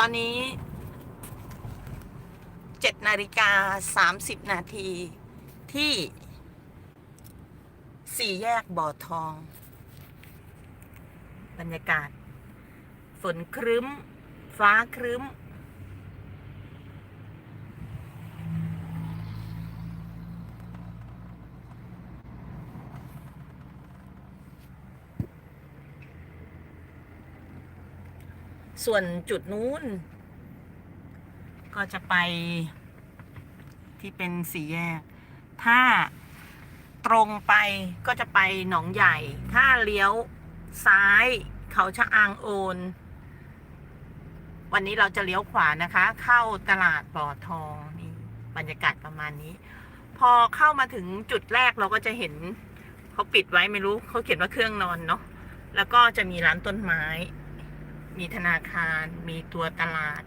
ตอนนี้เจ็ดนาฬิกาสามสิบนาทีที่สี่แยกบ่อทอง บรรยากาศ ฝนครึ้ม ฟ้าครึ้ม ส่วนจุดนู้น ก็จะไปที่เป็นสี่แยก ถ้าตรงไปก็จะไปหนองใหญ่ ถ้าเลี้ยวซ้ายเขาชะอางโอน วันนี้เราจะเลี้ยวขวานะคะ เข้าตลาดบ่อทองนี่บรรยากาศประมาณนี้ พอเข้ามาถึงจุดแรกเราก็จะเห็นเขาปิดไว้ไม่รู้เขาเขียนว่าเครื่องนอนเนาะแล้วก็จะมีร้านต้นไม้ มีธนาคาร มีตัวตลาด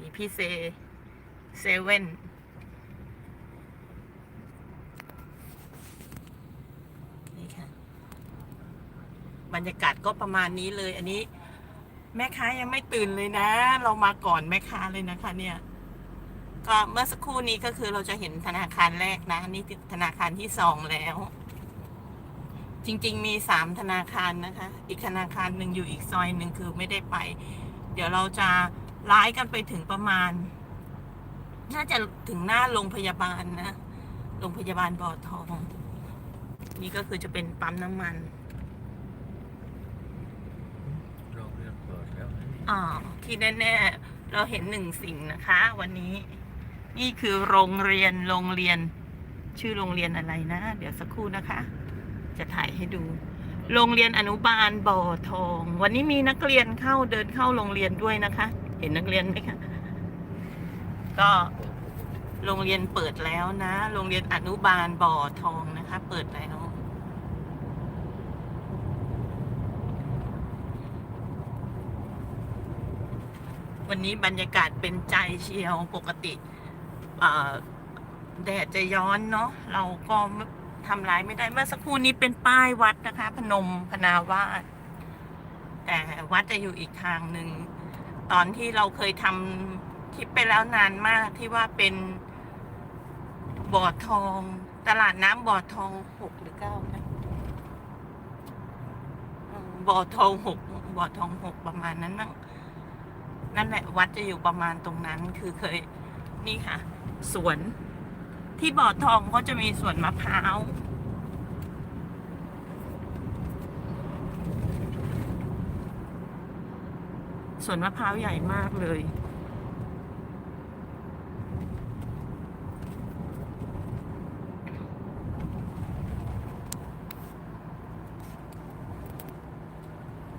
มีพี่เซ เซเว่น นี่ค่ะ บรรยากาศก็ประมาณนี้เลย อันนี้ แม่ค้ายังไม่ตื่นเลยนะ เรามาก่อนแม่ค้าเลยนะคะ เนี่ย ก็เมื่อสักครู่นี้ก็คือเราจะเห็นธนาคารแรกนะ นี่ธนาคารที่สองแล้ว จริง ๆ มีสามธนาคารนะคะ อีกธนาคารหนึ่งอยู่อีกซอยหนึ่งคือไม่ได้ไป เดี๋ยวเราจะไล่กันไปถึงประมาณ น่าจะถึงหน้าโรงพยาบาลนะโรงพยาบาลบ่อทอง นี่ก็คือจะเป็นปั๊มน้ำมันโรงเรียนเปิดแล้วอ่าที่แน่ๆเราเห็นหนึ่งสิ่งนะคะ วันนี้ นี่คือโรงเรียนโรงเรียน ชื่อโรงเรียนอะไรนะ เดี๋ยวสักครู่นะคะ จะถ่ายให้ดู โรงเรียนอนุบาลบ่อทอง วันนี้มีนักเรียนเข้าเดินเข้าโรงเรียนด้วยนะคะ เห็นนักเรียนไหมคะก็โรงเรียนเปิดแล้วนะ โรงเรียนอนุบาลบ่อทองนะคะ เปิดแล้ววันนี้บรรยากาศเป็นใจเชียวปกติแดดจะย้อนเนาะเราก็ ทำร้ายไม่ได้ เมื่อสักครู่นี้เป็นป้ายวัดนะคะ พนมพนาวาสแต่วัดจะอยู่อีกทางหนึ่ง ตอนที่เราเคยทำคลิปไปแล้วนานมากที่ว่าเป็นบ่อทอง ตลาดน้ำบ่อทองหกหรือเก้านะบ่อทองหกบ่อทองหกประมาณนั้นมั้งนั่นแหละวัดจะอยู่ประมาณตรงนั้นคือเคยนี่ค่ะ สวน ที่บ่อทองเขาจะมีสวนมะพร้าวสวนมะพร้าวใหญ่มากเลย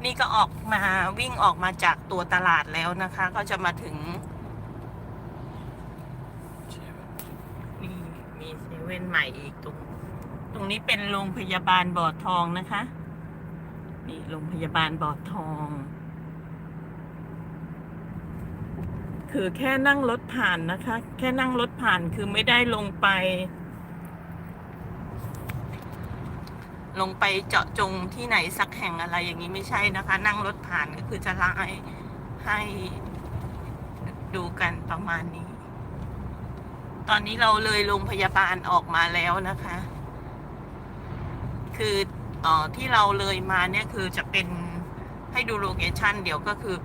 นี่ก็ออกมาวิ่งออกมาจากตัวตลาดแล้วนะคะ ก็จะมาถึง ใช่ไหม มีมีเซเว่นใหม่อีกตรง ตรงนี้เป็นโรงพยาบาลบ่อทองนะคะ นี่โรงพยาบาลบ่อทอง คือแค่นั่งรถผ่านนะคะ แค่นั่งรถผ่านคือไม่ได้ลงไป ลงไปเจาะจงที่ไหนสักแห่งอะไรอย่างนี้ไม่ใช่นะคะ นั่งรถผ่านก็คือจะไล่ให้ดูกันประมาณนี้ ตอนนี้เราเลยโรงพยาบาลออกมาแล้วนะคะ คือออที่เราเลยมาเนี่ยคือจะเป็นให้ดูโลเคชันเดี๋ยวก็คือ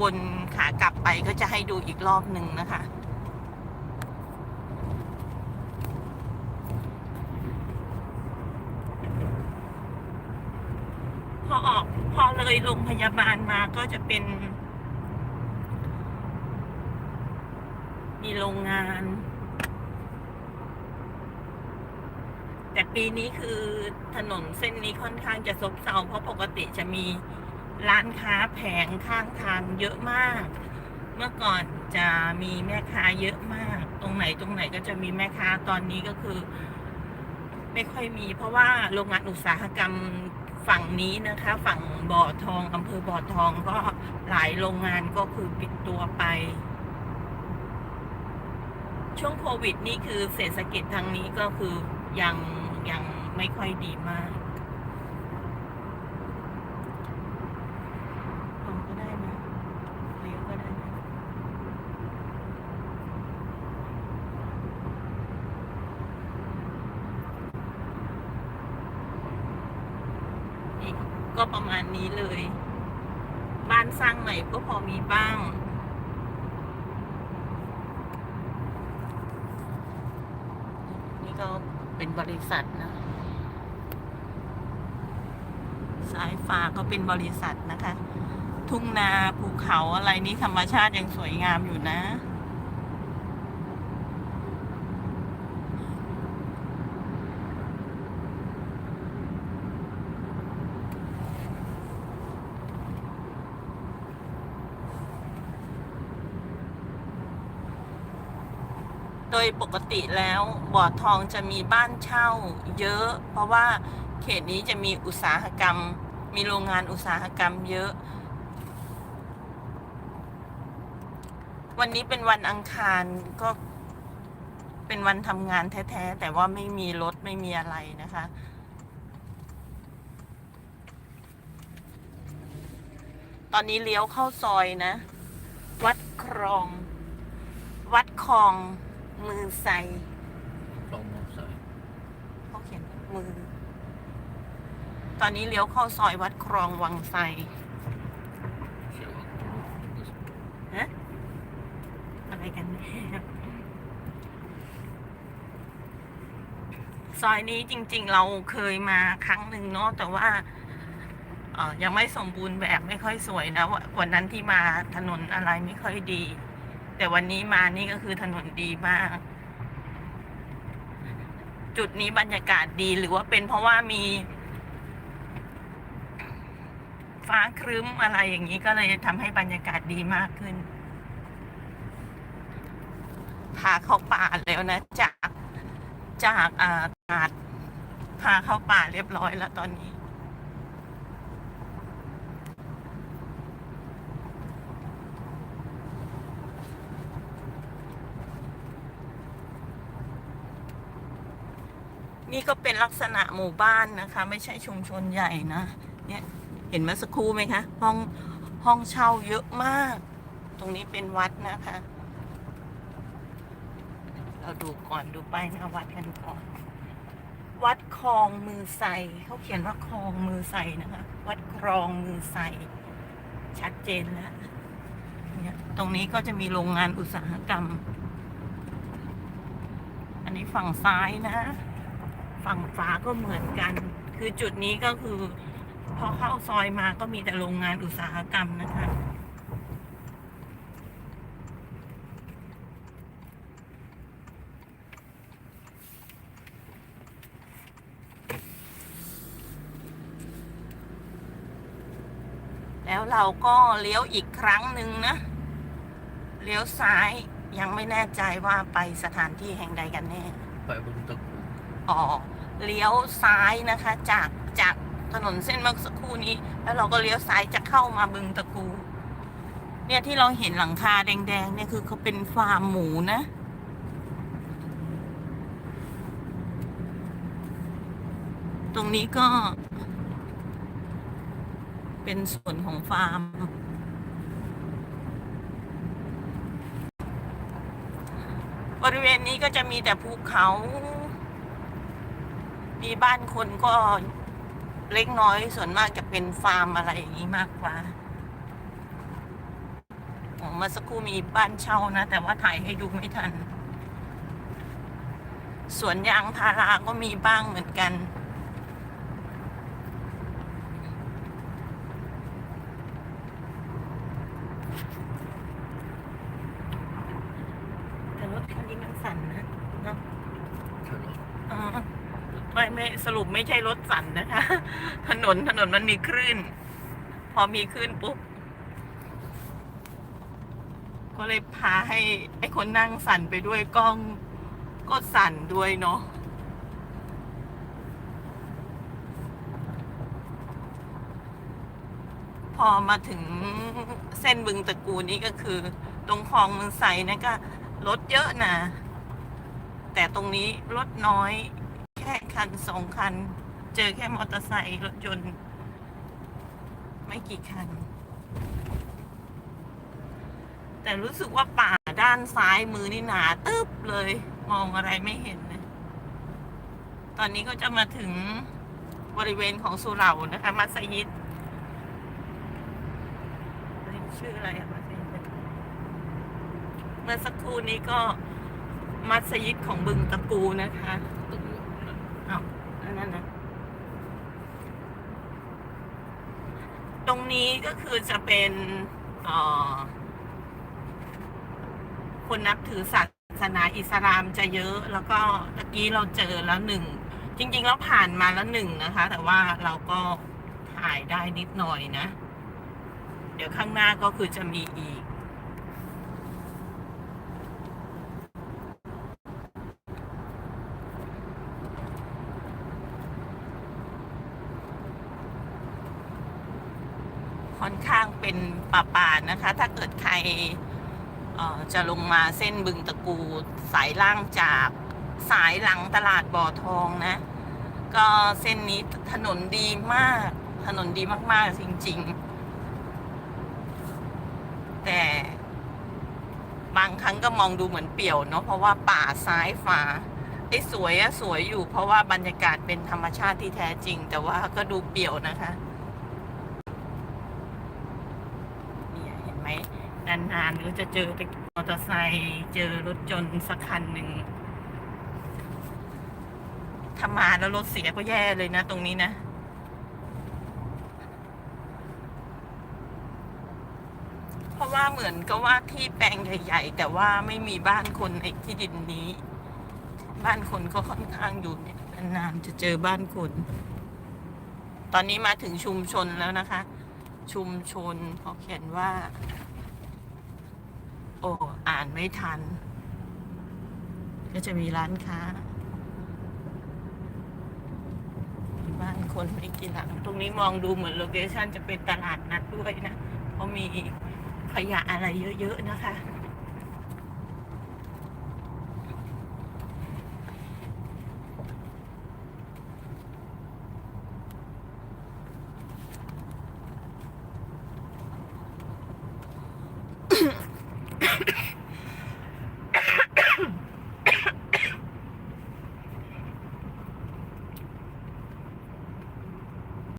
วนขากลับไปก็จะให้ดูอีกรอบหนึ่งนะคะ พอออกพอเลยโรงพยาบาลมาก็จะเป็น มีโรงงาน แต่ปีนี้คือถนนเส้นนี้ค่อนข้างจะซบเซาเพราะปกติจะมีร้านค้าแผงข้างทางเยอะมาก เมื่อก่อนจะมีแม่ค้าเยอะมาก ตรงไหนตรงไหนก็จะมีแม่ค้าตอนนี้ก็คือ ไม่ค่อยมี เพราะว่าโรงงานอุตสาหกรรมฝั่งนี้นะคะ ฝั่งบ่อทองอำเภอบ่อทองก็หลายโรงงานก็คือปิดตัวไป ช่วงโควิดนี่คือเศรษฐกิจทางนี้ก็คือยัง ยังไม่ค่อยดีมากลงก็ได้นะเลี้ยวก็ได้ก็ประมาณนี้เลย บ้านสร้างใหม่ก็พอมีบ้างนี่ก็ เป็นบริษัทนะ สายฟ้าก็เป็นบริษัทนะคะ ทุ่งนาภูเขาอะไรนี้ธรรมชาติยังสวยงามอยู่นะ โดยปกติแล้วบ่อทองจะมีบ้านเช่า เยอะ เพราะว่าเขตนี้จะมีอุตสาหกรรม มีโรงงานอุตสาหกรรมเยอะ วันนี้เป็นวันอังคารก็เป็นวันทำงานแท้ๆ แต่ว่าไม่มีรถไม่มีอะไรนะคะ ตอนนี้เลี้ยวเข้าซอยนะ วัดครอง วัดคลอง มือไซลองมองซ้ายเขาเขียนมือ ตอนนี้เลี้ยวเข้าซอยวัดครองวังไซเสียวออกตรงนู้นฮะอะไรกันแน่ซอยนี้จริง ๆ เราเคยมาครั้งหนึ่งเนาะแต่ว่าเอ่อยังไม่สมบูรณ์แบบไม่ค่อยสวยนะววันนั้นที่มาถนนอะไรไม่ค่อยดี แต่วันนี้มานี่ก็คือถนนดีมาก จุดนี้บรรยากาศดีหรือว่าเป็นเพราะว่ามี ฟ้าครึ้มอะไรอย่างนี้ก็เลยทำให้บรรยากาศดีมากขึ้นพาเข้าป่าแล้วนะ จากจากอ่าตราดพาเข้าป่าเรียบร้อยแล้วตอนนี้ นี่ก็เป็นลักษณะหมู่บ้านนะคะ ไม่ใช่ชุมชนใหญ่นะเนี่ยเห็นมื่อสักครู่ไหมคะห้องห้องเช่าเยอะมาก ตรงนี้เป็นวัดนะคะ เราดูก่อนดูป้ายหน้าวัดกันก่อน วัดคลองมือไซเขาเขียนว่าคลองมือไซนะคะ วัดคลองมือไซชัดเจนแล้วเนี่ยตรงนี้ก็จะมีโรงงานอุตสาหกรรม อันนี้ฝั่งซ้ายนะ ฝั่งฝาก็เหมือนกัน คือจุดนี้ก็คือ พอเข้าซอยมาก็มีแต่โรงงานอุตสาหกรรมนะคะแล้วเราก็เลี้ยวอีกครั้งหนึ่งนะ เลี้ยวซ้ายยังไม่แน่ใจว่าไปสถานที่แห่งใดกันแน่ ไปบนตะกูอ๋อ เลี้ยวซ้ายนะคะ จากจากถนนเส้นเมื่อสักครู่นี้ แล้วเราก็เลี้ยวซ้ายจะเข้ามาบึงตะกูเนี่ยที่เราเห็นหลังคาแดงๆเนี่ยคือเขาเป็นฟาร์มหมูนะ ตรงนี้ก็ เป็นส่วนของฟาร์ม บริเวณนี้ก็จะมีแต่ภูเขา มีบ้านคนก็เล็กน้อยส่วนมากจะเป็นฟาร์มอะไรอย่างนี้มากกว่าผมมาสักครู่มีบ้านเช่านะ แต่ว่าถ่ายให้ดูไม่ทัน สวนยางพาราก็มีบ้างเหมือนกัน แต่รถคันนี้มันสั่นนะเนาะ ถนน อ๋อไม่ไม่สรุป ไม่ใช่รถสั่นนะคะ ถนนถนนมันมีคลื่น พอมีคลื่นปุ๊บ ก็เลยพาให้ไอ้คนนั่งสั่นไปด้วยกล้องก็สั่นด้วยเนาะพอมาถึงเส้นบึงตะกูนี่ก็คือ ตรงคลองเมืองไสนะก็รถเยอะนะ แต่ตรงนี้รถน้อย ค่คันสองคัน เจอแค่มอเตอร์ไซค์รถยนต์ ไม่กี่คัน แต่รู้สึกว่าป่าด้านซ้ายมือนี่หนาตึ๊บเลย มองอะไรไม่เห็นเลยตอนนี้ก็จะมาถึงบริเวณของสุเหร่านะคะ มัสยิดชื่ออะไรอะมัสยิดเมื่อสักครู่นี้ก็มัสยิดของบึงตะปูนะคะ Tunggu. อ้าวอั นนั้นนะตรงนี้ก็คือจะเป็นคนนับถือศาสนาอิสลามจะเยอะ แล้วก็ตะกี้เราเจอแล้วหนึ่ง จริง ๆ แล้วผ่านมาแล้วหนึ่งนะคะ แต่ว่าเราก็ถ่ายได้นิดหน่อยนะ เดี๋ยวข้างหน้าก็คือจะมีอีก ค่อนข้างเป่าป่านะคะ ถ้าเกิดใครจะลงมาเส้นบึงตะกูสายล่างจากสายหลังตลาดบ่อทองนะ ก็เส้นนี้ถนนดีมาก ถนนดีมากๆจริง ๆ แต่บางครั้งก็มองดูเหมือนเปี่ยวเนาะเพราะว่าป่าซ้ายฝาไอ้สวยอะสวยอยู่เพราะว่าบรรยากาศเป็นธรรมชาติที่แท้จริง แต่ว่าก็ดูเปี่ยวนะคะ เนี่ยเห็นไหม นานๆก็จะเจอแต่มอเตอร์ไซค์เจอรถจนสักคันหนึ่งถ้ามาแล้วรถเสียก็แย่เลยนะ ตรงนี้นะ เพราะว่าเหมือนกับว่าที่แปลงใหญ่ๆ แต่ว่าไม่มีบ้านคนในที่ดินนี้ บ้านคนก็ค่อนข้างอยู่เนี่ยนานๆจะเจอบ้านคน ตอนนี้มาถึงชุมชนแล้วนะคะ ชุมชนพอเขียนว่า โอ้อ่านไม่ทัน ก็จะมีร้านค้ามีบ้านคนไม่กี่หลัง ตรงนี้มองดูเหมือนโลเคชั่นจะเป็นตลาดนัดด้วยนะเพราะมีขยะอะไรเยอะ ๆ นะคะ